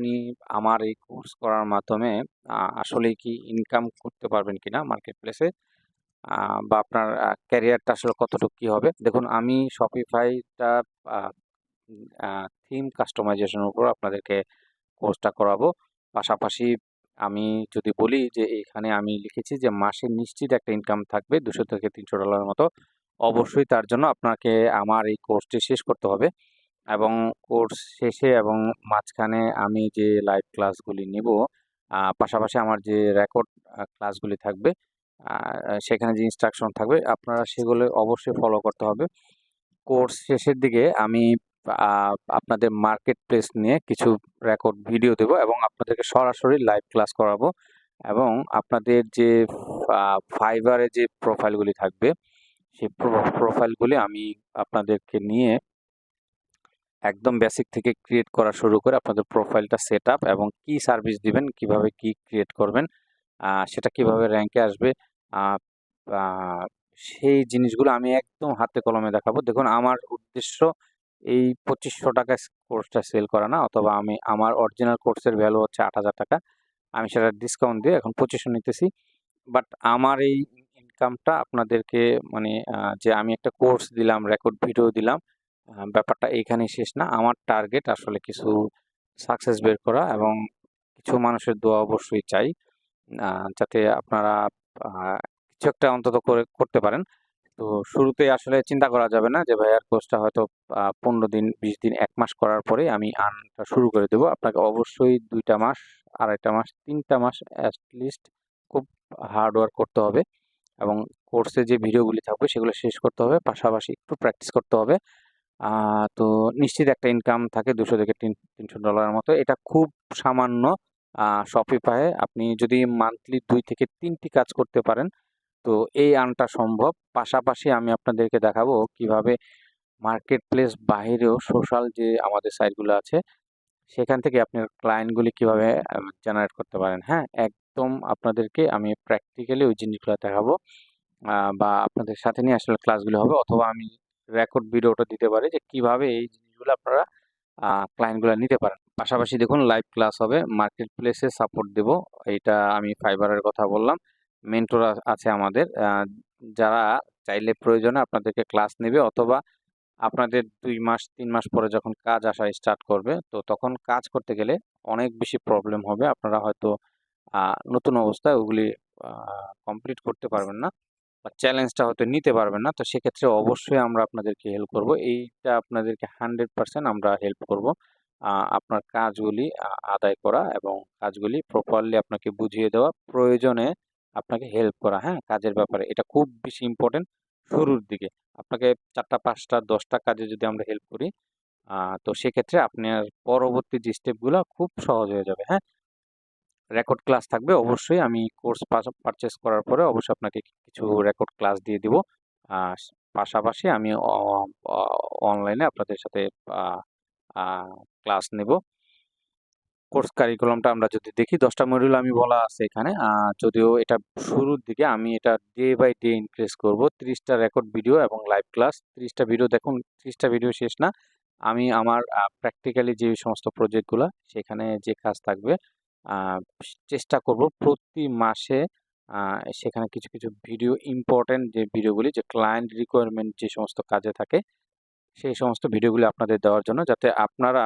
আপনি আমার এই কোর্স করার মাধ্যমে, আ, আসলেই কি ইনকাম করতে পারবেন কিনা মার্কেট প্লেসে? বা আপনার ক্যারিয়ারটা আসলে কতটুকু কী হবে? দেখুন, আমি আ থিম কাস্টমাইজেশনের উপর আপনাদেরকে কোর্সটা করাবো। পাশাপাশি আমি যদি বলি যে, এখানে আমি লিখেছি যে, মাসে নিশ্চিত একটা ইনকাম থাকবে $200-300 এর মতো। অবশ্যই তার জন্য আপনাকে আমার এই কোর্সটি শেষ করতে হবে এবং কোর্স শেষে এবং মাঝখানে আমি যে লাইভ ক্লাসগুলি নিবো, পাশাপাশি আমার যে রেকর্ড ক্লাসগুলি থাকবে, সেখানে যে ইনস্ট্রাকশন থাকবে আপনারা সেগুলো অবশ্যই ফলো করতে হবে। কোর্স শেষের দিকে আমি আপনাদের মার্কেট প্লেস নিয়ে কিছু রেকর্ড ভিডিও দেবো এবং আপনাদেরকে সরাসরি লাইভ ক্লাস করাবো এবং আপনাদের যে এ যে প্রোফাইলগুলি থাকবে, সেই প্রোফাইলগুলি আমি আপনাদেরকে নিয়ে একদম বেসিক থেকে ক্রিয়েট করা শুরু করে আপনাদের প্রোফাইলটা সেট আপ এবং কি সার্ভিস দিবেন, কীভাবে কি ক্রিয়েট করবেন, সেটা কীভাবে র্যাঙ্কে আসবে, সেই জিনিসগুলো আমি একদম হাতে কলমে দেখাবো। দেখুন আমার উদ্দেশ্য এই ৳২৫০০ স কোর্সটা সেল করা না অথবা আমি আমার অরিজিনাল কোর্সের ভ্যালু হচ্ছে ৳৮,০০০ আমি সেটা ডিসকাউন্ট দিয়ে এখন পঁচিশশো নিতেছি। বাট আমার এই ইনকামটা আপনাদেরকে মানে যে আমি একটা কোর্স দিলাম, রেকর্ড ভিডিও দিলাম, ব্যাপারটা এইখানেই শেষ না। আমার টার্গেট আসলে কিছু সাকসেস বের করা এবং কিছু মানুষের দোয়া অবশ্যই চাই। যাতে আপনারা কিছু একটা অন্তত করে করতে পারেন। তো শুরুতে আসলে চিন্তা করা যাবে না যে ভাইয়ার কোর্সটা হয়তো পনেরো দিন, ২০ দিন, এক মাস করার পরেই আমি আর্নটা শুরু করে দেবো। আপনাকে অবশ্যই ২ টা মাস, ২.৫ মাস, তিনটা মাস এট লিস্ট খুব হার্ড ওয়ার্ক করতে হবে এবং কোর্সে যে ভিডিওগুলি থাকবে সেগুলো শেষ করতে হবে। পাশাপাশি একটু প্র্যাকটিস করতে হবে। তো নিশ্চিত একটা ইনকাম থাকে $200-৩০০ এর মতো। এটা খুব সামান্য Shopify আপনি যদি মান্থলি দুই থেকে তিনটি কাজ করতে পারেন, তো এই আর্নটা সম্ভব। পাশাপাশি আমি আপনাদেরকে দেখাবো কীভাবে মার্কেট প্লেস বাহিরেও সোশ্যাল যে আমাদের সাইটগুলো আছে, সেখান থেকে আপনার ক্লায়েন্টগুলি কীভাবে জেনারেট করতে পারেন, হ্যাঁ? একদম আপনাদেরকে আমি প্র্যাকটিক্যালি ওই জিনিসগুলো দেখাবো। বা আপনাদের সাথে নিয়ে আসলে ক্লাসগুলো হবে অথবা আমি রেকর্ড ভিডিওটা দিতে পারে যে কীভাবে এই জিনিসগুলো আপনারা ক্লায়েন্টগুলো নিতে পারেন। পাশাপাশি দেখুন লাইভ ক্লাস হবে, মার্কেট প্লেসে সাপোর্ট দেবো। এইটা আমি ফাইবারের কথা বললাম। মেন্টর আছে আমাদের যারা চাইলে প্রয়োজনে আপনাদেরকে ক্লাস নেবে অথবা আপনাদের দুই মাস, তিন মাস পরে যখন কাজ আসা স্টার্ট করবে, তো তখন কাজ করতে গেলে অনেক বেশি প্রবলেম হবে। আপনারা হয়তো নতুন অবস্থায় ওগুলি কমপ্লিট করতে পারবেন না বা চ্যালেঞ্জটা হয়তো নিতে পারবেন না। তো সেক্ষেত্রে অবশ্যই আমরা আপনাদেরকে হেল্প করব। এইটা আপনাদেরকে 100% আমরা হেল্প করব। আপনার কাজগুলি আদায় করা এবং কাজগুলি প্রপারলি আপনাকে বুঝিয়ে দেওয়া, প্রয়োজনে আপনাকে হেল্প করা, হ্যাঁ? কাজের ব্যাপারে। এটা খুব বেশি ইম্পোর্টেন্ট শুরুর দিকে। আপনাকে ৪ পাঁচটা ৫ টা, ১০ টা কাজে যদি আমরা হেল্প করি, তো সেক্ষেত্রে আপনার পরবর্তী যে স্টেপগুলা খুব সহজ হয়ে যাবে, হ্যাঁ? রেকর্ড ক্লাস থাকবে অবশ্যই আমি কোর্স পাশা পারচেজ করার পরে অবশ্যই আপনাকে কিছু রেকর্ড ক্লাস দিয়ে দিবো। পাশাপাশি আমি অনলাইনে আপনাদের সাথে ক্লাস নেব। কোর্স কারিকুলামটা আমরা যদি দেখি দশটা মডিউল আমি বলা আছে এখানে। যদিও এটা শুরুর দিকে আমি এটা ডে বাই ডে ইনক্রিজ করব। ত্রিশটা রেকর্ড ভিডিও এবং লাইভ ক্লাস। ৩০ টা ভিডিও দেখুন ৩০ টা ভিডিও শেষ না। আমি আমার প্র্যাকটিক্যালি যে সমস্ত প্রজেক্টগুলা সেখানে যে কাজ থাকবে, চেষ্টা করব প্রতি মাসে সেখানে কিছু, কিছু ভিডিও ইম্পোর্টেন্ট যে ভিডিওগুলি যে ক্লায়েন্ট রিকোয়ারমেন্ট যে সমস্ত কাজে থাকে, সেই সমস্ত ভিডিওগুলি আপনাদের দেওয়ার জন্য যাতে আপনারা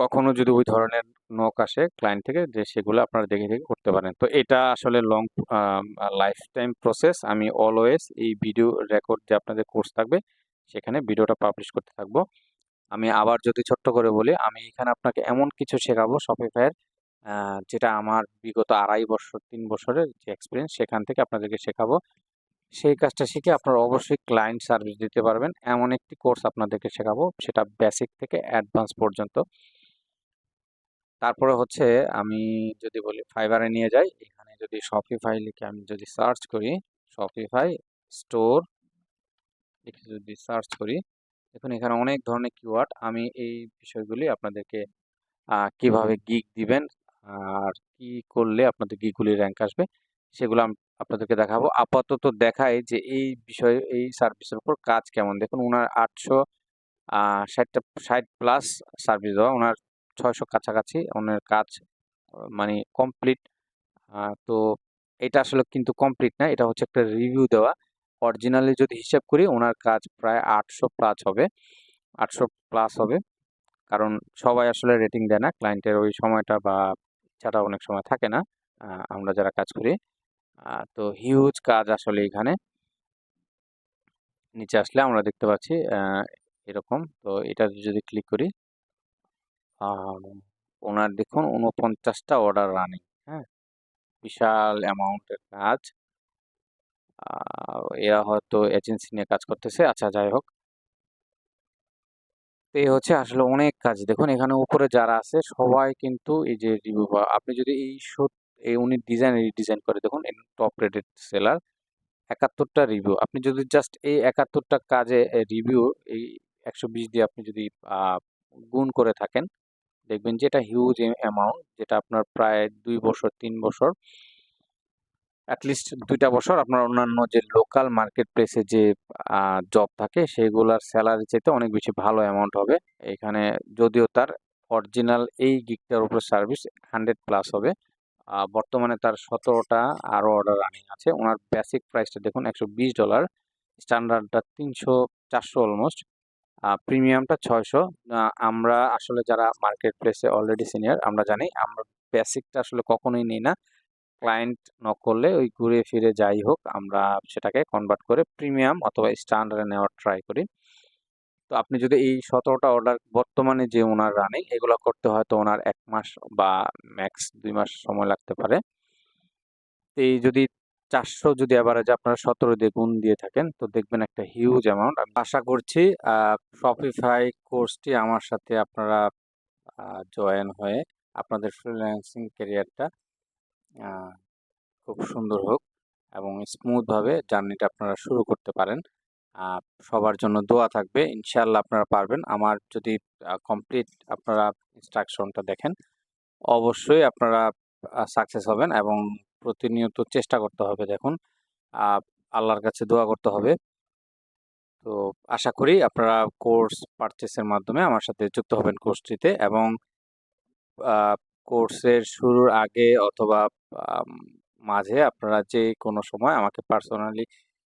কখনো যদি ওই ধরনের নক আসে ক্লায়েন্ট থেকে যে সেগুলো আপনারা দেখে, দেখে করতে পারেন। তো এটা আসলে লং লাইফ টাইম প্রসেস। আমি অলওয়েজ এই ভিডিও রেকর্ড যে আপনাদের কোর্স থাকবে, সেখানে ভিডিওটা পাবলিশ করতে থাকব। আমি আবার যদি ছোট্ট করে বলি, আমি এখানে আপনাকে এমন কিছু শেখাবো এর যেটা আমার বিগত ২.৫ বছর, তিন বছরের যে এক্সপিরিয়েন্স সেখান থেকে আপনাদেরকে শেখাবো। সেই কাজটা শিখে আপনারা অবশ্যই ক্লায়েন্ট সার্ভিস দিতে পারবেন। এমন একটি কোর্স আপনাদেরকে শেখাবো সেটা বেসিক থেকে অ্যাডভান্স পর্যন্ত। তারপরে হচ্ছে আমি যদি বলি ফাইবারে নিয়ে যাই, এখানে যদি Shopify লিখে আমি যদি সার্চ করি, Shopify স্টোর লিখে যদি সার্চ করি, দেখুন এখানে অনেক ধরনের কিওয়ার্ড। আমি এই বিষয়গুলি আপনাদেরকে কীভাবে গিগ দিবেন, আর কি করলে আপনাদের গিগগুলি র্যাঙ্ক আসবে, সেগুলো আম আপনাদেরকে দেখাবো। আপাতত দেখাই যে এই বিষয়ে এই সার্ভিসের উপর কাজ কেমন। দেখুন উনার ৮০০ আ ৬০ টা ৬০ প্লাস সার্ভিস দেওয়া। ওনার ছয়শো কাছাকাছি ওনার কাজ মানে কমপ্লিট তো এটা আসলে কিন্তু কমপ্লিট না এটা হচ্ছে একটা রিভিউ দেওয়া অরিজিনালি যদি হিসাব করি, ওনার কাজ প্রায় আটশো প্লাস হবে। আটশো প্লাস হবে। কারণ সবাই আসলে রেটিং দেয় না। ক্লায়েন্টের ওই সময়টা বা ইচ্ছাটা অনেক সময় থাকে না আমরা যারা কাজ করি। তো হিউজ কাজ আসলে এখানে। নিচে আসলে আমরা দেখতে পাচ্ছি এরকম। তো এটা যদি ক্লিক করি ওনার দেখুন উনপঞ্চাশটা অর্ডার রানিং হ্যাঁ? বিশাল অ্যামাউন্টের কাজ। এরা হয়তো এজেন্সি নিয়ে কাজ করতেছে। আচ্ছা যাই হোক। তো এই হচ্ছে আসলে অনেক কাজ। দেখুন, এখানে উপরে যারা আছে, সবাই কিন্তু এই যে রিভিউ আপনি যদি এই এই উনি ডিজাইন ডিজাইন করে, দেখুন টপ রেটেড সেলার একাত্তরটা রিভিউ আপনি যদি জাস্ট এই একাত্তরটা কাজে রিভিউ এই একশো বিশ দিয়ে আপনি যদি গুণ করে থাকেন, দেখবেন যে এটা হিউজ অ্যামাউন্ট যেটা আপনার প্রায় দুই বছর, তিন বছর অ্যাটলিস্ট দুইটা বছর আপনার অন্যান্য যে লোকাল মার্কেট প্লেসে যে জব থাকে, সেগুলোর স্যালারি চাইতে অনেক বেশি ভালো অ্যামাউন্ট হবে। এখানে যদিও তার অরিজিনাল এই গিকটার উপর সার্ভিস হান্ড্রেড প্লাস হবে। বর্তমানে তার সতেরোটা আরও অর্ডার রানিং আছে। ওনার বেসিক প্রাইসটা দেখুন একশো বিশ ডলার স্ট্যান্ডার্ডটা তিনশো, চারশো অলমোস্ট প্রিমিয়ামটা ছয়শো। আমরা আসলে যারা মার্কেট প্লেসে অলরেডি সিনিয়র আমরা জানি, আমরা বেসিকটা আসলে কখনোই নিই না। ক্লায়েন্ট নক করলে ওই ঘুরে ফিরে যাই হোক, আমরা সেটাকে কনভার্ট করে প্রিমিয়াম অথবা স্ট্যান্ডার্ডে নেওয়ার ট্রাই করি। তো আপনি যদি এই সতেরোটা অর্ডার বর্তমানে যে ওনার রানিং এগুলো করতে হয়তো ওনার এক মাস বা ম্যাক্স দুই মাস সময় লাগতে পারে। এই যদি চারশো যদি অ্যাভারেজ আপনারা সতেরো দিয়ে গুণ দিয়ে থাকেন, তো দেখবেন একটা হিউজ অ্যামাউন্ট আমি আশা করছি শপিফাই কোর্সটি আমার সাথে আপনারা জয়েন হয়ে আপনাদের ফ্রিল্যান্সিং ক্যারিয়ারটা খুব সুন্দর হোক এবং স্মুথভাবে জার্নিটা আপনারা শুরু করতে পারেন। সবার জন্য দোয়া থাকবে। ইনশাল্লাহ আপনারা পারবেন। আমার যদি কমপ্লিট আপনারা ইনস্ট্রাকশনটা দেখেন, অবশ্যই আপনারা সাকসেস হবেন এবং প্রতিনিয়ত চেষ্টা করতে হবে দেখুন। আল্লাহর কাছে দোয়া করতে হবে। তো আশা করি আপনারা কোর্স পারচেসের মাধ্যমে আমার সাথে যুক্ত হবেন কোর্সটিতে এবং কোর্সের শুরুর আগে অথবা মাঝে আপনারা যে কোনো সময় আমাকে পার্সোনালি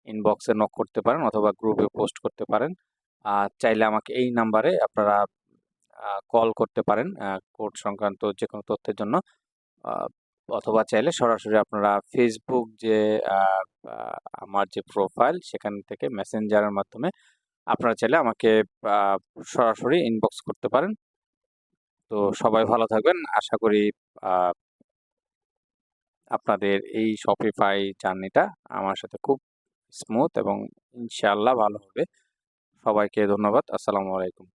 ইনবক্সে নক করতে পারেন অথবা গ্রুপে পোস্ট করতে পারেন। চাইলে আমাকে এই নাম্বারে আপনারা কল করতে পারেন কোর্ট সংক্রান্ত যে কোনো তথ্যের জন্য। অথবা চাইলে সরাসরি আপনারা ফেসবুক যে আমার যে প্রোফাইল সেখান থেকে মেসেঞ্জারের মাধ্যমে আপনারা চাইলে আমাকে সরাসরি ইনবক্স করতে পারেন। তো সবাই ভালো থাকবেন। আশা করি আপনাদের এই শপিফাই জার্নিটা আমার সাথে খুব স্মুথ এবং ইনশাআল্লাহ ভালো হবে। সবাইকে ধন্যবাদ। আসসালামু আলাইকুম।